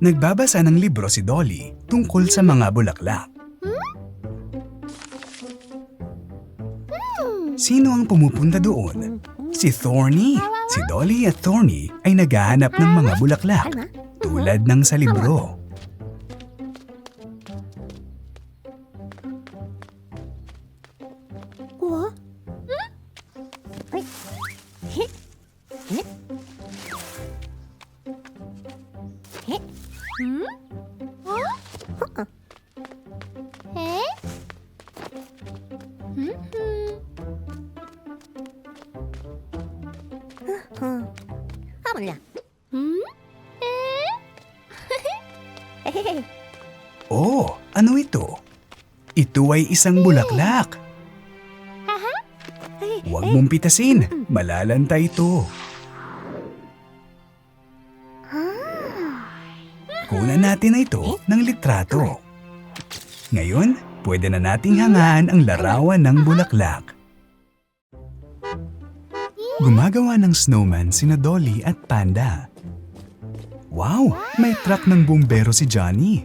Nagbabasa ng libro si Dolly tungkol sa mga bulaklak. Sino ang pumupunta doon? Si Thorny. Si Dolly at Thorny ay naghahanap ng mga bulaklak tulad ng sa libro. Apa niya? Hmm? Eh? Hehehe. Oh, ano ito? Ito ay isang bulaklak. Huwag mong pitasin. Malalanta ito. Kunan natin na ito ng litrato. Ngayon, pwede na nating hangaan ang larawan ng bulaklak. Gumagawa ng snowman sina Dolly at Panda. Wow! May truck ng bumbero si Johnny.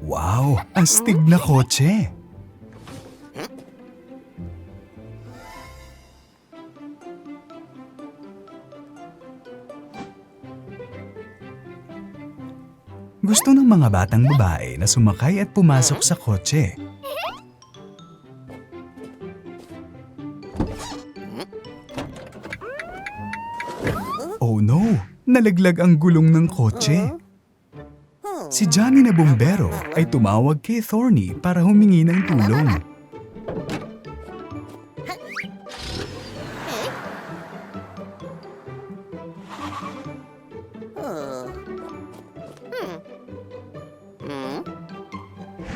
Wow! Astig na kotse! Gusto ng mga batang babae na sumakay at pumasok sa kotse. Oh no! Nalaglag ang gulong ng kotse. Si Johnny na bumbero ay tumawag kay Thorny para humingi ng tulong.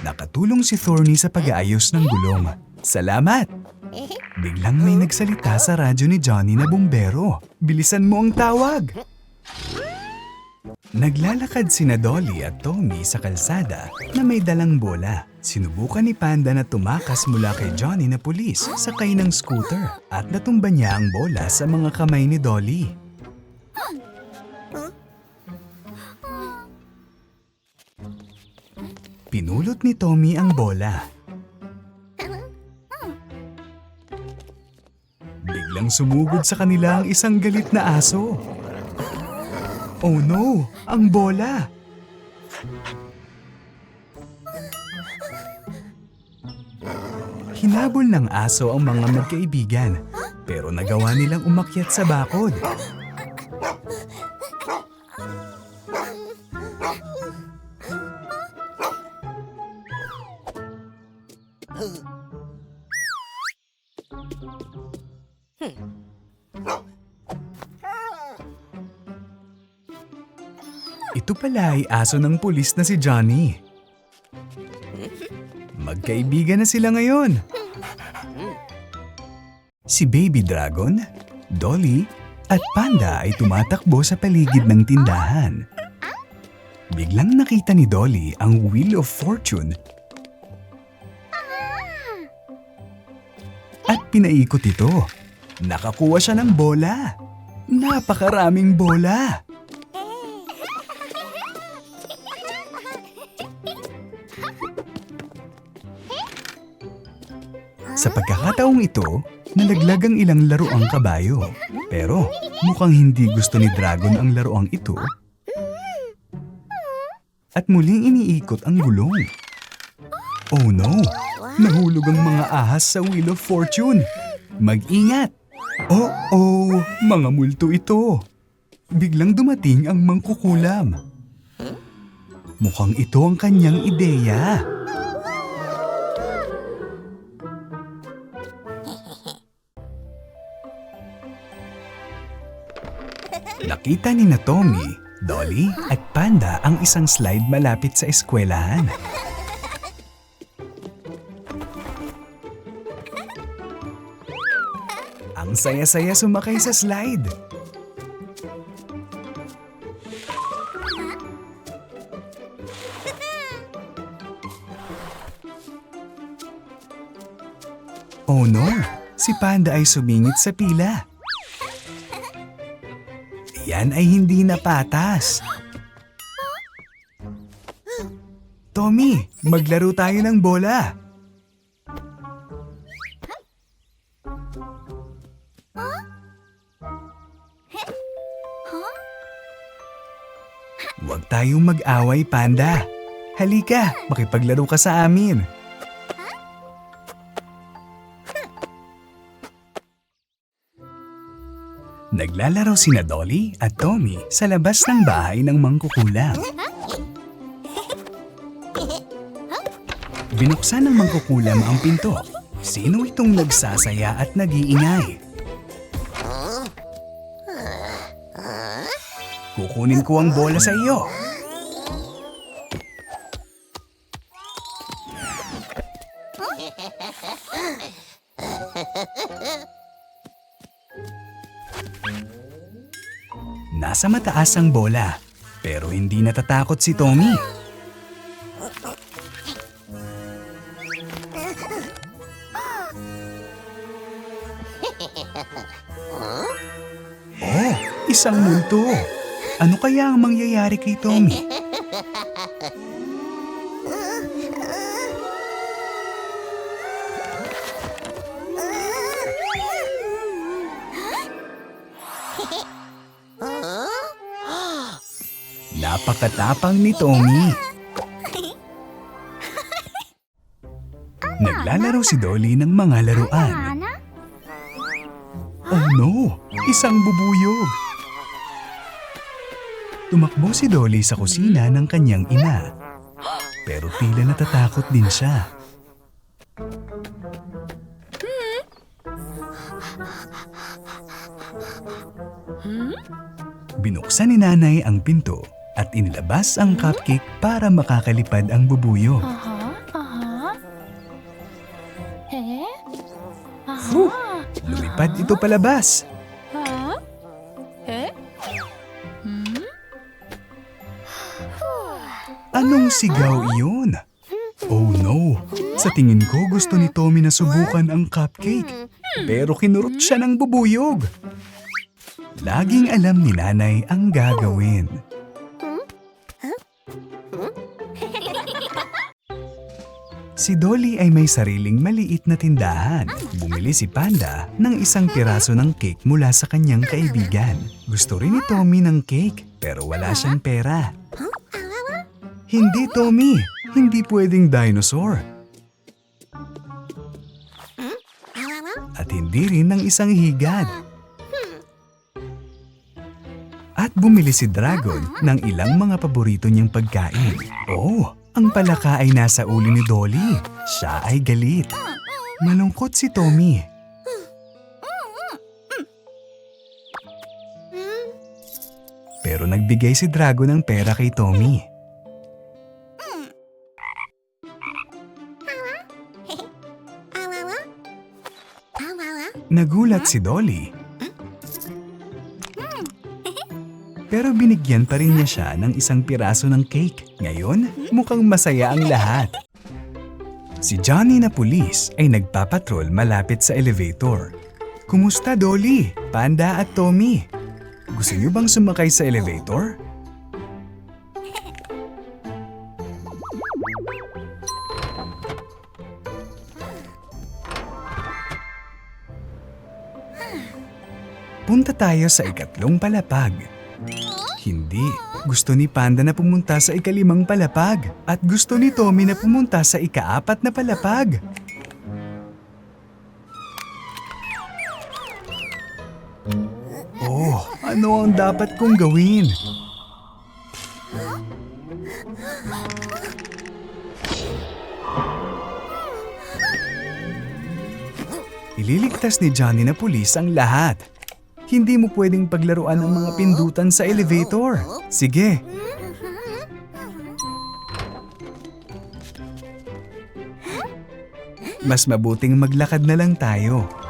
Nakatulong si Thorny sa pag-aayos ng gulong. Salamat! Biglang may nagsalita sa radyo ni Johnny na bumbero. Bilisan mo ang tawag! Naglalakad sina Dolly at Tommy sa kalsada na may dalang bola. Sinubukan ni Panda na tumakas mula kay Johnny na pulis sakay ng scooter at natumba niya ang bola sa mga kamay ni Dolly. Pinulot ni Tommy ang bola. Biglang sumugod sa kanila ang isang galit na aso. Oh no! Ang bola! Hinabol ng aso ang mga magkaibigan pero nagawa nilang umakyat sa bakod. Ito pala ay aso ng pulis na si Johnny. Magkaibigan na sila ngayon. Si Baby Dragon, Dolly, at Panda ay tumatakbo sa paligid ng tindahan. Biglang nakita ni Dolly ang Wheel of Fortune at pinaikot ito. Nakakuha siya ng bola. Napakaraming bola. Sa pagkakataong ito, nalaglag ang ilang laruang kabayo. Pero mukhang hindi gusto ni Dragon ang laruang ito. At muling iniikot ang gulong. Oh no! Nahulog ang mga ahas sa Wheel of Fortune. Mag-ingat! Oh oh! Mga multo ito. Biglang dumating ang mangkukulam. Mukhang ito ang kanyang ideya. Nakita ni na Tommy, Dolly at Panda ang isang slide malapit sa eskwelahan. Ang saya-saya sumakay sa slide. Oh no! Si Panda ay sumingit sa pila. Yan ay hindi na patas. Tommy, maglaro tayo ng bola. Huwag tayong mag-away, Panda. Halika, makipaglaro ka sa amin. Naglalaro sina Dolly at Tommy sa labas ng bahay ng mangkukulam. Binuksan ng mangkukulam ang pinto. Sino itong nagsasaya at nag-iingay? Kukunin ko ang bola sa iyo. Nasa mataas ang bola, pero hindi natatakot si Tommy. Oh, isang multo. Ano kaya ang mangyayari kay Tommy? Napakatapang ni Tommy. Naglalaro si Dolly ng mga laruan. Oh no! Isang bubuyog! Tumakbo si Dolly sa kusina ng kanyang ina. Pero tila natatakot din siya. Binuksan ni nanay ang pinto at inilabas ang cupcake para makakalipad ang bubuyog. Aha, aha. Eh? Aha. Whew! Lumipad ito palabas. Ha? Eh? Hmm? Anong sigaw iyon? Oh no! Sa tingin ko gusto ni Tommy na subukan ang cupcake. Pero kinurot siya ng bubuyog. Laging alam ni nanay ang gagawin. Si Dolly ay may sariling maliit na tindahan. Bumili si Panda ng isang piraso ng cake mula sa kanyang kaibigan. Gusto rin ni Tommy ng cake pero wala siyang pera. Hindi, Tommy. Hindi pwedeng dinosaur. At hindi rin ng isang higad. At bumili si Dragon ng ilang mga paborito niyang pagkain. Oh, ang palaka ay nasa ulo ni Dolly. Siya ay galit. Malungkot si Tommy. Pero nagbigay si Dragon ng pera kay Tommy. Nagulat si Dolly. Pero binigyan pa rin niya siya ng isang piraso ng cake. Ngayon, mukhang masaya ang lahat. Si Johnny na pulis ay nagpapatrol malapit sa elevator. Kumusta Dolly, Panda at Tommy? Gusto niyo bang sumakay sa elevator? Punta tayo sa ikatlong palapag. Hindi. Gusto ni Panda na pumunta sa ikalimang palapag. At gusto ni Tommy na pumunta sa ikaapat na palapag. Oh, ano ang dapat kong gawin? Ililigtas ni Johnny na pulis ang lahat. Hindi mo pwedeng paglaruan ang mga pindutan sa elevator. Sige. Mas mabuting maglakad na lang tayo.